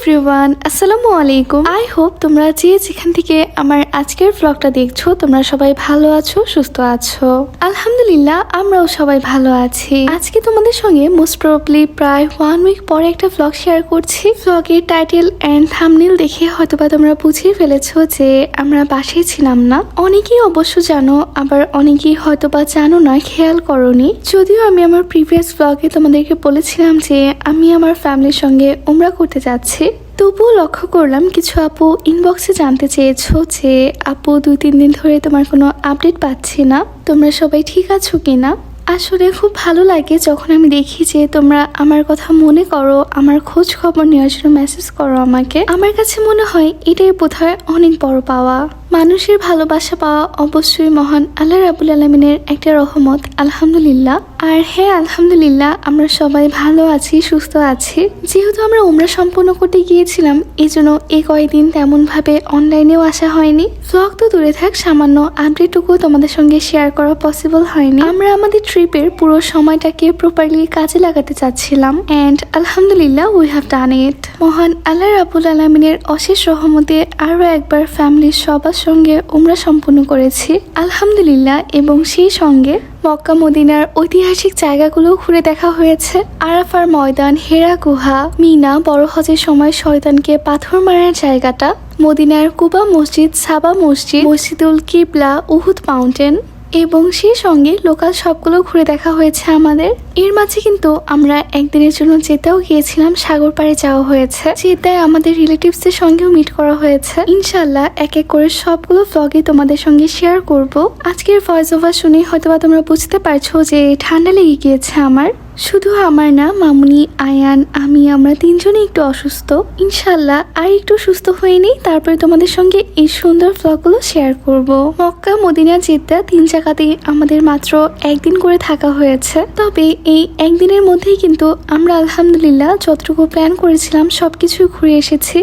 Everyone, আসসালামু আলাইকুম। I hope তোমরা যে যেখান থেকে আমার আজকের ব্লগটা দেখছ, তোমরা সবাই ভালো আছো, সুস্থ আছো। আলহামদুলিল্লাহ, আমরাও সবাই ভালো আছি। আজকে তোমাদের সঙ্গে মোস্ট প্রবলি প্রায় ওয়ান উইক পরে একটা ব্লগ শেয়ার করছি। ব্লগের টাইটেল অ্যান্ড থামনেল দেখে হয়তোবা তোমরা বুঝিয়ে ফেলেছো যে আমরা বাসায় ছিলাম না। অনেকেই অবশ্য জানো, আবার অনেকেই হয়তোবা জানো না, খেয়াল করনি। যদিও আমি আমার প্রিভিয়াস ব্লগে তোমাদেরকে বলেছিলাম যে আমি আমার ফ্যামিলির সঙ্গে উমরা করতে যাচ্ছি। তবুও লক্ষ্য করলাম কিছু আপু ইনবক্সে জানতে চেয়েছো যে, আপু দুই, তিন দিন ধরে তোমার কোনো আপডেট পাচ্ছি না। তোমরা সবাই ঠিক আছো কি না আসলে খুব ভালো লাগে যখন আমি দেখি যে তোমরা আমার কথা মনে করো, আমার খোঁজ খবর নেওয়ার জন্য মেসেজ করো আমাকে। আমার কাছে মনে হয় এটাই বোধহয় অনেক বড় পাওয়া। মানুষের ভালোবাসা পাওয়া অবশ্যই মহান আল্লাহ রাবুল আলমিনের একটা রহমত, আলহামদুলিল্লাহ। আর হ্যাঁ আলহামদুলিল্লাহ, আমরা সবাই ভালো আছি, সুস্থ আছি। যেহেতু আমরা উমরা সম্পন্ন করতে গিয়েছিলাম এই জন্য এই কয়েকদিন তেমনভাবে অনলাইনেও আসা হয়নি। ব্লগ তো দূরে থাক, সামান্য আপডেটটুকু তোমাদের সঙ্গে শেয়ার করা পসিবল হয়নি। আমরা আমাদের ট্রিপের পুরো সময়টাকে প্রপারলি কাজে লাগাতে চাচ্ছিলাম। অ্যান্ড আলহামদুলিল্লাহ উই হ্যাভ ডান ইট মহান আল্লাহ রাবুল আলমিনের অশেষ রহমতে আরও একবার ফ্যামিলির সবার সঙ্গে উমরা সম্পন্ন করেছি। আলহামদুলিল্লাহ, এবং সেই সঙ্গে মক্কা মদিনার ঐতিহাসিক জায়গাগুলো ঘুরে দেখা হয়েছে। আরাফার ময়দান, হেরা গুহা, মিনা, বড় হজের সময় শয়তানকে পাথর মারার জায়গাটা, মদিনার কুবা মসজিদ, সাবা মসজিদ, মসজিদুল কিবলা, উহুদ মাউন্টেন। এবং সেই সঙ্গে লোকাল সবগুলো ঘুরে দেখা হয়েছে আমাদের। এর মাঝে কিন্তু আমরা একদিনের জন্য যেতেও গিয়েছিলাম, সাগর পাড়ে যাওয়া হয়েছে যেটায় আমাদের রিলেটিভসদের সঙ্গেও মিট করা হয়েছে। ইনশাল্লাহ এক এক করে সবগুলো ব্লগে তোমাদের সঙ্গে শেয়ার করব। আজকের ভয়েস ওভার শুনে হয়তোবা তোমরা বুঝতে পারছ যে ঠান্ডা লেগে গিয়েছে আমার। শুধু আমার না, মামুনি, আয়ান, আমি, আমরা তিনজনই একটু অসুস্থ। ইনশাল্লাহ আর একটু সুস্থ হয়ে নিই, তারপরে তোমাদের সঙ্গে এই সুন্দর ব্লগগুলো শেয়ার করব। মক্কা, মদিনা, জেদ্দা তিন জায়গাতেই আমাদের মাত্র একদিন করে থাকা হয়েছে। তবে এই একদিনের মধ্যেই কিন্তু আমরা আলহামদুলিল্লাহ যতটুকু প্ল্যান করেছিলাম সব কিছুই ঘুরে এসেছি।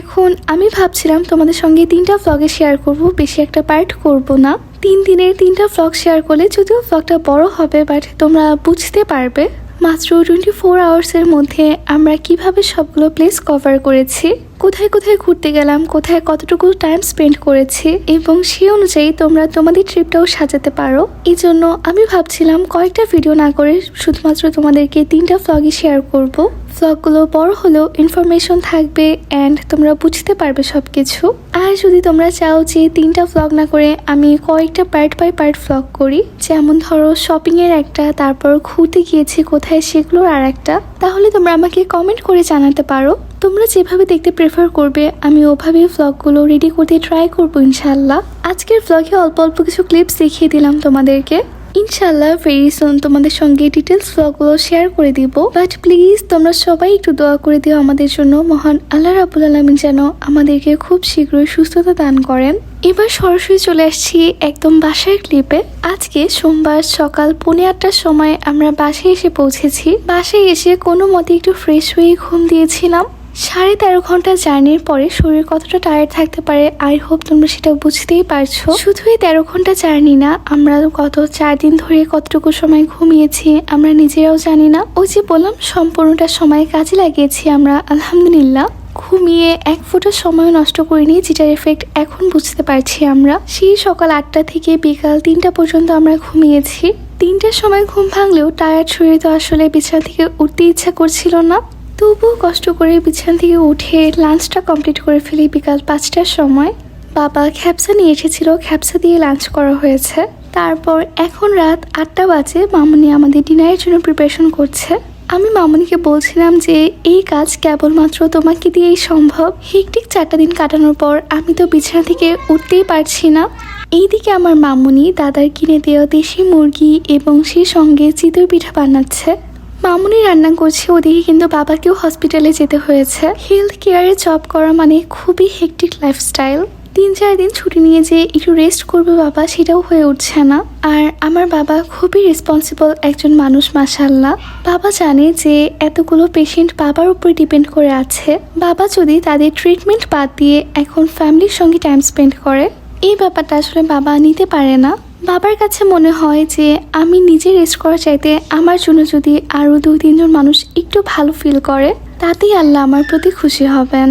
এখন আমি ভাবছিলাম তোমাদের সঙ্গে তিনটা ফ্লগে শেয়ার করব, বেশি একটা পার্ট করব না। তিন দিনের তিনটা ফ্লগ শেয়ার করলে যদিও ফ্লগটা বড় হবে বাট তোমরা বুঝতে পারবে। মাত্র টোয়েন্টি ফোর আওয়ার্সের মধ্যে আমরা কীভাবে সবগুলো প্লেস কভার করেছি? কোথায় কোথায় ঘুরতে গেলাম, কোথায় কতটুকু টাইম স্পেন্ড করেছি এবং সেই অনুযায়ী তোমরা তোমাদের ট্রিপটাও সাজাতে পারো। এই জন্য আমি ভাবছিলাম কয়েকটা ভিডিও না করে শুধুমাত্র তোমাদেরকে তিনটা ভ্লগই শেয়ার করব। ভ্লগগুলো বড় হলেও ইনফরমেশন থাকবে অ্যান্ড তোমরা বুঝতে পারবে সব কিছু আর যদি তোমরা চাও যে তিনটা ভ্লগ না করে আমি কয়েকটা পার্ট বাই পার্ট ভ্লগ করি, যেমন ধরো শপিংয়ের একটা, তারপর ঘুরতে গিয়েছি কোথায় সেগুলোর আর একটা তাহলে তোমরা আমাকে কমেন্ট করে জানাতে পারো। তোমরা যেভাবে দেখতে প্রেফার করবে, আমি ওভাবেই ভ্লগগুলো রেডি করতে ট্রাই করব ইনশাল্লাহ আজকের ভ্লগে অল্প অল্প কিছু ক্লিপস দেখিয়ে দিলাম তোমাদেরকে। ইনশাল্লাহ ভেরি সুন তোমাদের সঙ্গে ডিটেলস ভ্লগগুলো শেয়ার করে দিব। বাট প্লিজ তোমরা সবাই একটু দোয়া করে দিও আমাদের জন্য। মহান আল্লাহ রাবুল আলমিন যেন আমাদেরকে খুব শীঘ্রই সুস্থতা দান করেন। এবার সরাসরি চলে আসছি একদম বাসার ক্লিপে আজকে সোমবার সকাল পৌনে আটটার সময় আমরা বাসায় এসে পৌঁছেছি। বাসায় এসে কোনো মতে একটু ফ্রেশ হয়ে ঘুম দিয়েছিলাম। সাড়ে তেরো ঘণ্টা জার্নির পরে শরীর কতটা টায়ার্ড থাকতে পারে? আই হোপ তোমরা সেটা বুঝতেই পারছ। শুধু এই তেরো ঘণ্টা জার্নি না, আমরা গত চার দিন ধরে কতটুকু সময় ঘুমিয়েছি, আমরা নিজেরাও জানি না। ওই যে বললাম, সম্পূর্ণটা সময় কাজে লাগিয়েছি আমরা, আলহামদুলিল্লাহ। ঘুমিয়ে এক ফোঁটা সময় নষ্ট করিনি, যেটার এফেক্ট এখন বুঝতে পারছি আমরা। সেই সকাল আটটা থেকে বিকাল তিনটা পর্যন্ত আমরা ঘুমিয়েছি। তিনটার সময় ঘুম ভাঙলেও টায়ার্ড শরীর তো আসলে বিছানা থেকে উঠতে ইচ্ছা করছিল না। তবুও কষ্ট করে বিছানা থেকে উঠে লাঞ্চটা কমপ্লিট করে ফেলি বিকাল পাঁচটার সময়। বাবা খ্যাপসা নিয়ে এসেছিল, খ্যাপসা দিয়ে লাঞ্চ করা হয়েছে। তারপর এখন রাত আটটা বাজে, মামুনি আমাদের ডিনারের জন্য প্রিপারেশন করছে। আমি মামুনিকে বলছিলাম যে, এই কাজ কেবলমাত্র তোমাকে দিয়েই সম্ভব। হেকটিক চারটা দিন কাটানোর পর আমি তো বিছানা থেকে উঠতেই পারছি না। এইদিকে আমার মামুনি দাদার কিনে দেওয়া দেশি মুরগি এবং সেই সঙ্গে চিতই পিঠা বানাচ্ছে। মামুনি রান্না করছে ওদিকে কিন্তু বাবাকেও হসপিটালে যেতে হয়েছে। হেলথ কেয়ারে জব করা মানে খুবই হেকটিক লাইফস্টাইল তিন চার দিন ছুটি নিয়ে যে একটু রেস্ট করবে বাবা সেটাও হয়ে উঠছে না। আর আমার বাবা খুবই রেসপন্সিবল একজন মানুষ মাসাল্লাহ বাবা জানে যে এতগুলো পেশেন্ট বাবার উপরে ডিপেন্ড করে আছে। বাবা যদি তাদের ট্রিটমেন্ট বাদ দিয়ে এখন ফ্যামিলির সঙ্গে টাইম স্পেন্ড করে, এই ব্যাপারটা আসলে বাবা নিতে পারে না। বাবার কাছে মনে হয় যে আমি নিজে রেস্ট করা চাইতে আমার জন্য যদি আরও দুই, তিনজন মানুষ একটু ভালো ফিল করে, তাতেই আল্লাহ আমার প্রতি খুশি হবেন।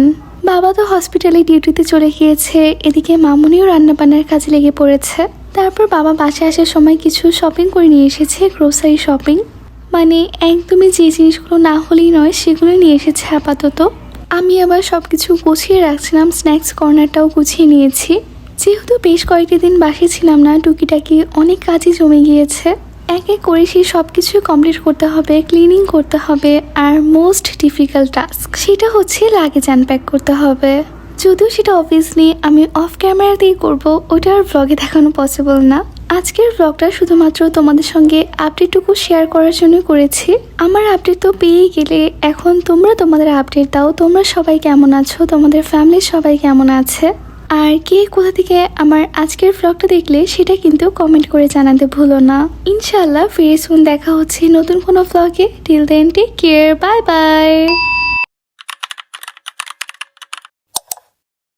বাবা তো হসপিটালে ডিউটিতে চলে গিয়েছে, এদিকে মামুনিও রান্নাবান্নার কাজে লেগে পড়েছে। তারপর বাবা বাসে আসার সময় কিছু শপিং করে নিয়ে এসেছে গ্রোসারি শপিং মানে একদমই যে জিনিসগুলো না হলেই নয় সেগুলো নিয়ে এসেছে আপাতত। আমি আবার সব কিছু গুছিয়ে রাখছিলাম স্ন্যাক্স কর্নারটাও গুছিয়ে নিয়েছি। যেহেতু বেশ কয়েকটি দিন বাসে ছিলাম না, টুকিটাকি অনেক কাজই জমে গিয়েছে। এক এক করে সেই সব কিছু কমপ্লিট করতে হবে ক্লিনিং করতে হবে, আর মোস্ট ডিফিকাল্ট টাস্ক সেটা হচ্ছে লাগেজ আনপ্যাক করতে হবে। যদিও সেটা অবভিয়াসলি আমি অফ ক্যামেরাতেই করব, ওটা আর ব্লগে দেখানো পসিবল না। আজকের ব্লগটা শুধুমাত্র তোমাদের সঙ্গে আপডেটটুকু শেয়ার করার জন্য করেছি। আমার আপডেট তো পেয়েই গেলে, এখন তোমরা তোমাদের আপডেট দাও, তোমরা সবাই কেমন আছো, তোমাদের ফ্যামিলির সবাই কেমন আছে? আর কে কোথা থেকে আমার আজকের ফ্লগটা দেখলে সেটা কিন্তু কমেন্ট করে জানাতে ভুলো না। ইনশাল্লাহ ফিরে শুন দেখা হচ্ছে নতুন কোনো ফ্লগে till then take care bye bye